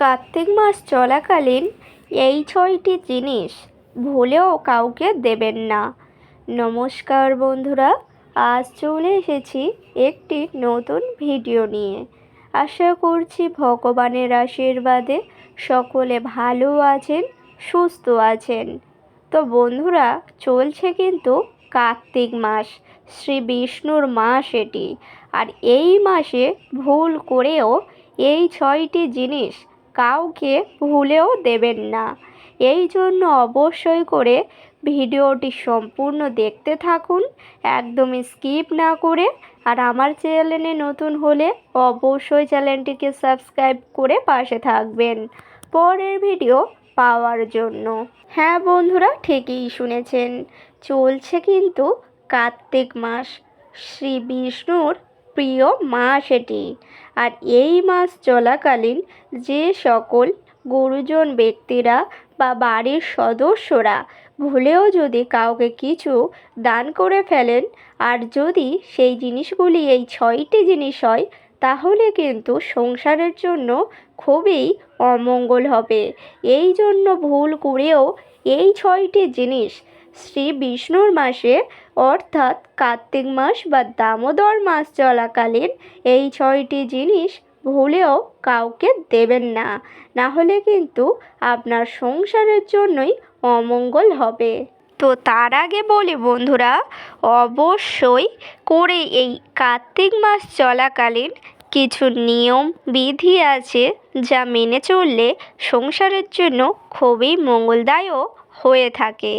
কার্তিক মাস চলাকালীন এই ছয়টি জিনিস ভুলেও কাউকে দেবেন না। নমস্কার বন্ধুরা, আজ চলে এসেছি একটি নতুন ভিডিও নিয়ে। আশা করছি ভগবানের আশীর্বাদে সকলে ভালো আছেন, সুস্থ আছেন। তো বন্ধুরা, চলছে কিন্তু কার্তিক মাস, শ্রী বিষ্ণুর মাস এটি। আর এই মাসে ভুল করেও এই ছয়টি জিনিস কাউকে ভুলেও দেবেন না। এই জন্য অবশ্যই করে ভিডিওটি সম্পূর্ণ দেখতে থাকুন একদমই স্কিপ না করে। আর আমার চ্যানেলে নতুন হলে অবশ্যই চ্যানেলটিকে সাবস্ক্রাইব করে পাশে থাকবেন পরের ভিডিও পাওয়ার জন্য। হ্যাঁ বন্ধুরা, ঠিকই শুনেছেন। চলছে কিন্তু কার্তিক মাস। শ্রী বিষ্ণুর প্রিয় মাস এটি। আর এই মাস চলাকালীন যে সকল গুরুজন ব্যক্তিরা বা বাড়ির সদস্যরা ভুলেও যদি কাউকে কিছু দান করে ফেলেন, আর যদি সেই জিনিসগুলি, এই ছয়টি জিনিস হয়, তাহলে কিন্তু সংসারের জন্য খুবই অমঙ্গল হবে। এই জন্য ভুল করেও এই ছয়টি জিনিস শ্রী বিষ্ণুর মাসে, অর্থাৎ কার্তিক মাস বা দামোদর মাস চলাকালীন এই ছয়টি জিনিস ভুলেও কাউকে দেবেন না। না হলে কিন্তু আপনার সংসারের জন্যই অমঙ্গল হবে। তো তার আগে বলি বন্ধুরা, অবশ্যই করে এই কার্তিক মাস চলাকালীন কিছু নিয়ম, বিধি আছে যা মেনে চললে সংসারের জন্য খুবই মঙ্গলদায়ক হয়ে থাকে।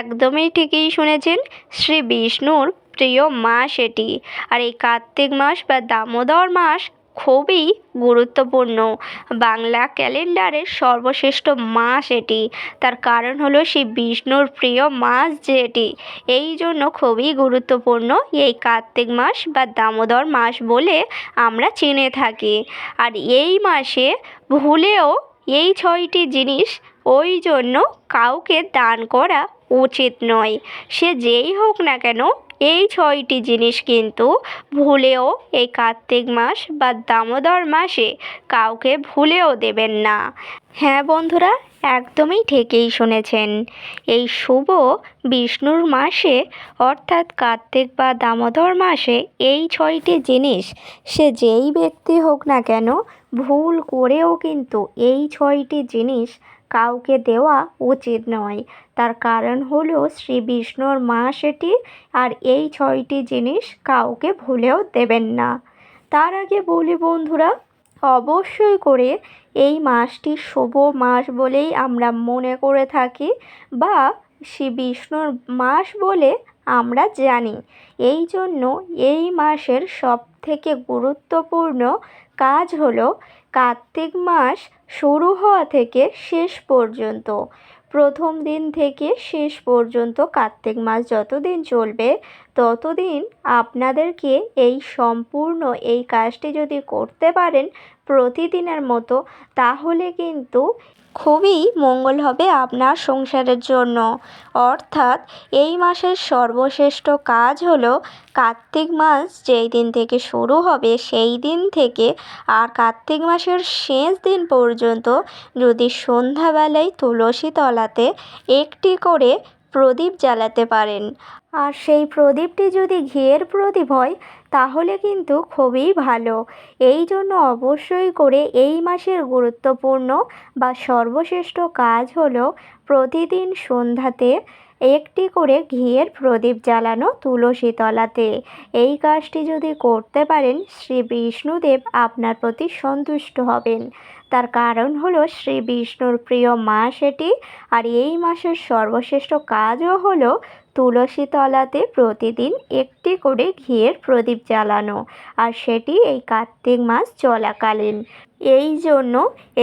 একদমই ঠিকই শুনেছেন শ্রী বিষ্ণুর প্রিয় মাস এটি আর এই কার্তিক মাস বা দামোদর মাস খুবই গুরুত্বপূর্ণ। বাংলা ক্যালেন্ডারের সর্বশ্রেষ্ঠ মাস এটি তার কারণ হলো সেই বিষ্ণুর প্রিয় মাস যেটি। এই জন্য খুবই গুরুত্বপূর্ণ এই কার্তিক মাস বা দামোদর মাস বলে আমরা চিনে থাকি। আর এই মাসে ভুলেও এই ছয়টি জিনিস ওই জন্য কাউকে দান করা উচিত নয়। সে যেই হোক না কেন, এই ছয়টি জিনিস কিন্তু ভুলেও এই কার্তিক মাস বা দামোদর মাসে কাউকে ভুলেও দেবেন না। হ্যাঁ বন্ধুরা, একদমই ঠিকই শুনেছেন। এই শুভ বিষ্ণুর মাসে, অর্থাৎ কার্তিক বা দামোদর মাসে এই ছয়টি জিনিস, সে যেই ব্যক্তি হোক না কেন, ভুল করেও কিন্তু এই ছয়টি জিনিস কাউকে দেওয়া উচিত নয়। তার কারণ হলো শ্রী বিষ্ণুর মা সেটি আর এই ছয়টি জিনিস কাউকে ভুলেও দেবেন না। তার আগে বলি বন্ধুরা, অবশ্যই করে এই মাসটি শুভ মাস বলেই আমরা মনে করে থাকি বা শ্রী বিষ্ণুর মাস বলে আমরা জানি। এই জন্য এই মাসের সব থেকে গুরুত্বপূর্ণ কাজ হলো কার্তিক মাস শুরু হওয়া থেকে শেষ পর্যন্ত। প্রথম দিন থেকে শেষ পর্যন্ত কার্তিক মাস যতদিন চলবে, ততদিন আপনাদেরকে এই সম্পূর্ণ এই কাজটি যদি করতে পারেন প্রতিদিনের মতো, তাহলে কিন্তু খুবই মঙ্গল হবে আপনার সংসারের জন্য। অর্থাৎ এই মাসের সর্বশ্রেষ্ঠ কাজ হলো কার্তিক মাস যেই দিন থেকে শুরু হবে সেই দিন থেকে আর কার্তিক মাসের শেষ দিন পর্যন্ত যদি সন্ধ্যাবেলায় তুলসী তলাতে একটি করে প্রদীপ জ্বালাতে পারেন। আর সেই প্রদীপটি যদি ঘিয়ের প্রদীপ হয় তাহলে কিন্তু খুবই ভালো। এই জন্য অবশ্যই করে এই মাসের গুরুত্বপূর্ণ বা সর্বশ্রেষ্ঠ কাজ হলো প্রতিদিন সন্ধ্যাতে একটি করে ঘিয়ের প্রদীপ জ্বালানো তুলসী তলাতে। এই কাজটি যদি করতে পারেন, শ্রী বিষ্ণুদেব আপনার প্রতি সন্তুষ্ট হবেন। তার কারণ হলো শ্রী বিষ্ণুর প্রিয় মাস এটি, আর এই মাসের সর্বশ্রেষ্ঠ কাজও হলো তুলসী তলাতে প্রতিদিন একটি করে ঘিয়ের প্রদীপ জ্বালানো, আর সেটি এই কার্তিক মাস চলাকালীন। এই জন্য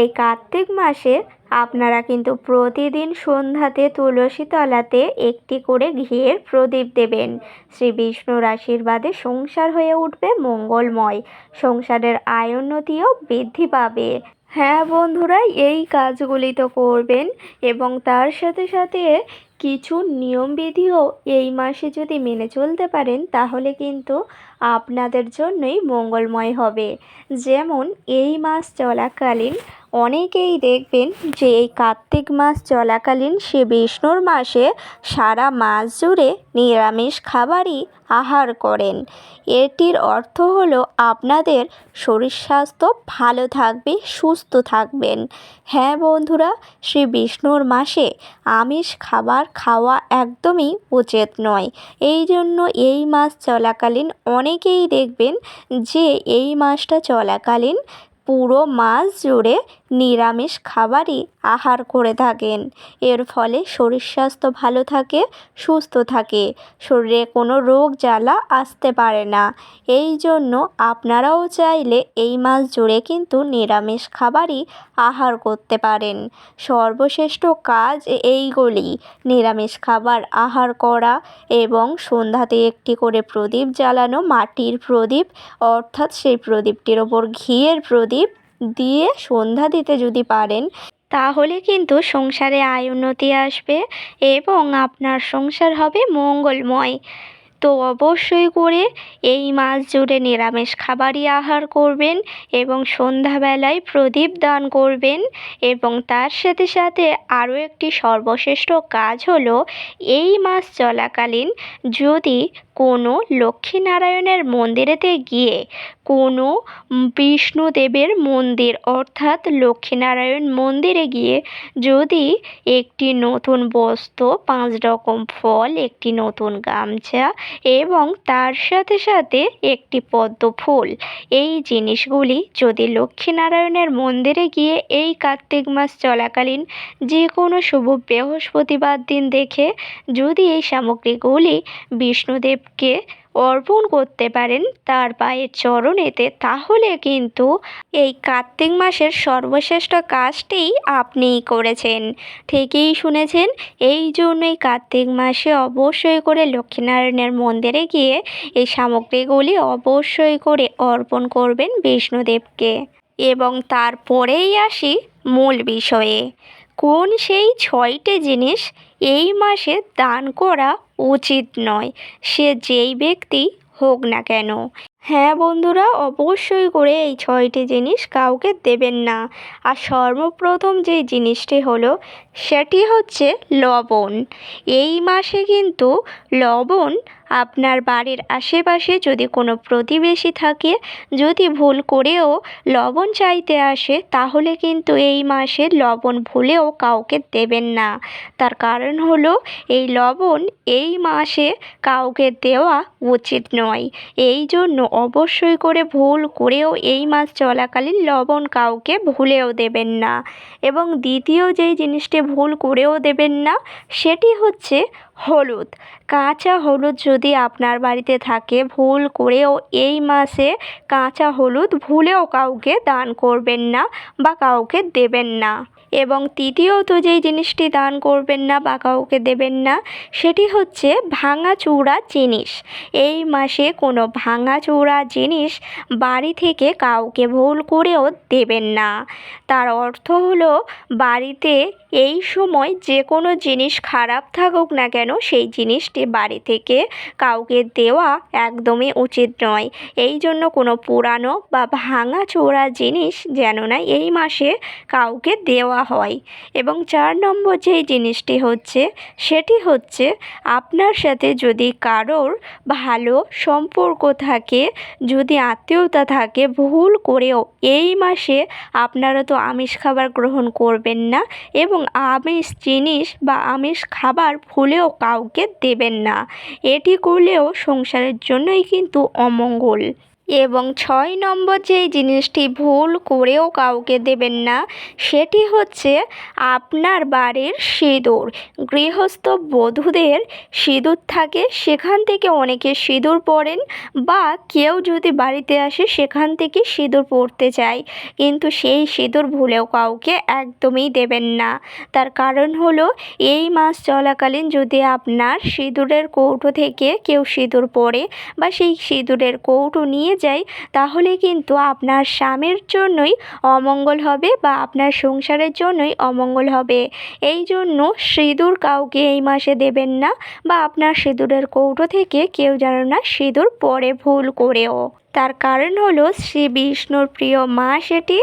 এই কার্তিক মাসে আপনারা কিন্তু প্রতিদিন সন্ধ্যাতে তুলসী তলাতে একটি করে ঘিয়ের প্রদীপ দেবেন। শ্রী বিষ্ণুর আশীর্বাদে সংসার হয়ে উঠবে মঙ্গলময়, সংসারের আয়োন্নতিও বৃদ্ধি পাবে। হ্যাঁ বন্ধুরা, এই কাজগুলি তো করবেন এবং তার সাথে সাথে কিছু নিয়মবিধিও এই মাসে যদি মেনে চলতে পারেন, তাহলে কিন্তু আপনাদের জন্যই মঙ্গলময় হবে। যেমন, এই মাস চলাকালীন অনেকেই দেখবেন যে এই কার্তিক মাস চলাকালীন সে বিষ্ণুর মাসে সারা মাস জুড়ে নিরামিষ খাবারই আহার করেন। এটির অর্থ হলো আপনাদের শরীর স্বাস্থ্য ভালো থাকবে, সুস্থ থাকবেন। হ্যাঁ বন্ধুরা, শ্রী বিষ্ণুর মাসে আমিষ খাবার খাওয়া একদমই উচিত নয়। এই জন্য এই মাস চলাকালীন অনেকেই দেখবেন যে এই মাসটা চলাকালীন পুরো মাস জুড়ে নিরামিষ খাবারই আহার করে থাকেন। এর ফলে শরীর স্বাস্থ্য ভালো থাকে, সুস্থ থাকে। শরীরে কোনো রোগ জ্বালা আসতে পারে না। এই জন্য আপনারাও চাইলে এই মাস জুড়ে কিন্তু নিরামিষ খাবারই আহার করতে পারেন। সর্বশ্রেষ্ঠ কাজ এইগুলি, নিরামিষ খাবার আহার করা এবং সন্ধ্যাতে একটি করে প্রদীপ জ্বালানো, মাটির প্রদীপ, অর্থাৎ সেই প্রদীপটির ওপর ঘিয়ের প্রদীপ দিয়ে সন্ধ্যা দিতে যদি পারেন, তাহলে কিন্তু সংসারে আয় উন্নতি আসবে এবং আপনার সংসার হবে মঙ্গলময়। তো অবশ্যই করে এই মাস জুড়ে নিরামিষ খাবারই আহার করবেন এবং সন্ধ্যাবেলায় প্রদীপ দান করবেন এবং তার সাথে সাথে আরও একটি সর্বশ্রেষ্ঠ কাজ হলো এই মাস চলাকালীন যদি কোনো লক্ষ্মীনারায়ণের মন্দিরেতে গিয়ে কোনো বিষ্ণুদেবের মন্দির অর্থাৎ লক্ষ্মীনারায়ণ মন্দিরে গিয়ে যদি একটি নতুন বস্ত্র, পাঁচ রকম ফল, একটি নতুন গামছা এবং তার সাথে সাথে একটি পদ্ম ফুল। এই জিনিসগুলি যদি লক্ষ্মীনারায়ণের মন্দিরে গিয়ে এই কার্তিক মাস চলাকালীন যে কোনো শুভ বৃহস্পতিবার দিন দেখে যদি এই সামগ্রীগুলি বিষ্ণুদেবকে অর্পণ করতে পারেন তার পায়ের চরণেতে, তাহলে কিন্তু এই কার্তিক মাসের সর্বশ্রেষ্ঠ কাজটি আপনিই করেছেন। ঠিকই শুনেছেন, এই জন্যই কার্তিক মাসে অবশ্যই করে লক্ষ্মীনারায়ণের মন্দিরে গিয়ে এই সামগ্রীগুলি অবশ্যই করে অর্পণ করবেন বিষ্ণুদেবকে। এবং তারপরেই আসি মূল বিষয়ে। কোন সেই ছয়টি জিনিস এই মাসে দান করা উচিত নয়। সে যেই ব্যক্তি হোক না কেন। হ্যাঁ বন্ধুরা, অবশ্যই করে এই ছয়টি জিনিস কাউকে দেবেন না। আর সর্বপ্রথম যে জিনিসটি হলো, সেটি হচ্ছে লবণ। এই মাসে কিন্তু লবণ আপনার বাড়ির আশেপাশে যদি কোনো প্রতিবেশী থাকে, যদি ভুল করেও লবণ চাইতে আসে, তাহলে কিন্তু এই মাসে লবণ ভুলেও কাউকে দেবেন না। তার কারণ হলো, এই লবণ এই মাসে কাউকে দেওয়া উচিত নয়। এই জন্য অবশ্যই করে ভুল করেও এই মাস চলাকালীন লবণ কাউকে ভুলেও দেবেন না। এবং দ্বিতীয় যেই জিনিসটি ভুল করেও দেবেন না, সেটি হচ্ছে হলুদ। কাঁচা হলুদ যদি আপনার বাড়িতে থাকে, ভুল করেও এই মাসে কাঁচা হলুদ ভুলেও কাউকে দান করবেন না বা কাউকে দেবেন না। এবং তৃতীয়ত যেই জিনিসটি দান করবেন না বা কাউকে দেবেন না, সেটি হচ্ছে ভাঙা চূড়া জিনিস। এই মাসে কোনো ভাঙা চূড়া জিনিস বাড়ি থেকে কাউকে ভুল করেও দেবেন না। তার অর্থ হলো, বাড়িতে এই সময় যে কোনো জিনিস খারাপ থাকুক না কেন, সেই জিনিসটি বাড়ি থেকে কাউকে দেওয়া একদমই উচিত নয়। এই জন্য কোনো পুরানো বা ভাঙাচোরা জিনিস যেন না এই মাসে কাউকে দেওয়া হয়। এবং চার নম্বর যেই জিনিসটি হচ্ছে, সেটি হচ্ছে আপনার সাথে যদি কারোর ভালো সম্পর্ক থাকে, যদি আত্মীয়তা থাকে, ভুল করেও এই মাসে আপনারা তো আমিষ খাবার গ্রহণ করবেন না এবং আমিষ জিনিস বা আমিষ খাবার ভুলেও কাউকে দেবেন না। এটি করলেও সংসারের জন্যই কিন্তু অমঙ্গল। এবং ছয় নম্বর যেই জিনিসটি ভুল করেও কাউকে দেবেন না, সেটি হচ্ছে আপনার বাড়ির সিঁদুর। গৃহস্থ বধূদের সিঁদুর থাকে, সেখান থেকে অনেকে সিঁদুর পরেন বা কেউ যদি বাড়িতে আসে, সেখান থেকে সিঁদুর পরতে চায়। কিন্তু সেই সিঁদুর ভুলেও কাউকে একদমই দেবেন না। তার কারণ হলো, এই মাস চলাকালীন যদি আপনার সিঁদুরের কৌটো থেকে কেউ সিঁদুর পরে বা সেই সিঁদুরের কৌটো নিয়ে নিয়ে যায়, তাহলে কিন্তু আপনার স্বামীর জন্যই অমঙ্গল হবে বা আপনার সংসারের জন্যই অমঙ্গল হবে। এই জন্য সিঁদুর কাউকে এই মাসে দেবেন না বা আপনার সিঁদুরের কৌটো থেকে কেউ যেন না সিঁদুর পরে ভুল করেও। তার কারণ হলো শ্রী বিষ্ণুর প্রিয় মাস এটি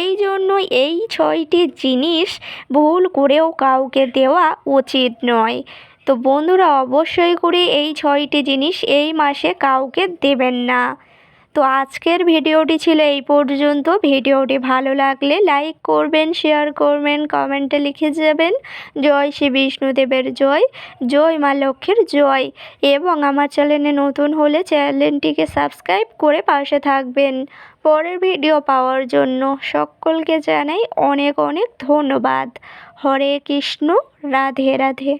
এই জন্য এই ছয়টি জিনিস ভুল করেও কাউকে দেওয়া উচিত নয়। তো বন্ধুরা, অবশ্যই করে এই ছয়টি জিনিস এই মাসে কাউকে দেবেন না। তো আজকের ভিডিওটি ছিল এই পর্যন্ত। ভিডিওটি ভালো লাগলে লাইক করবেন, শেয়ার করবেন, কমেন্টে লিখে যাবেন। জয় শ্রী বিষ্ণুদেবের জয় জয় মা লক্ষ্মীর জয়। এবং আমার চ্যানেলে নতুন হলে চ্যানেলটিকে সাবস্ক্রাইব করে পাশে থাকবেন। পরের ভিডিও পাওয়ার জন্য সকলকে জানাই অনেক অনেক ধন্যবাদ। হরে কৃষ্ণ, রাধে রাধে।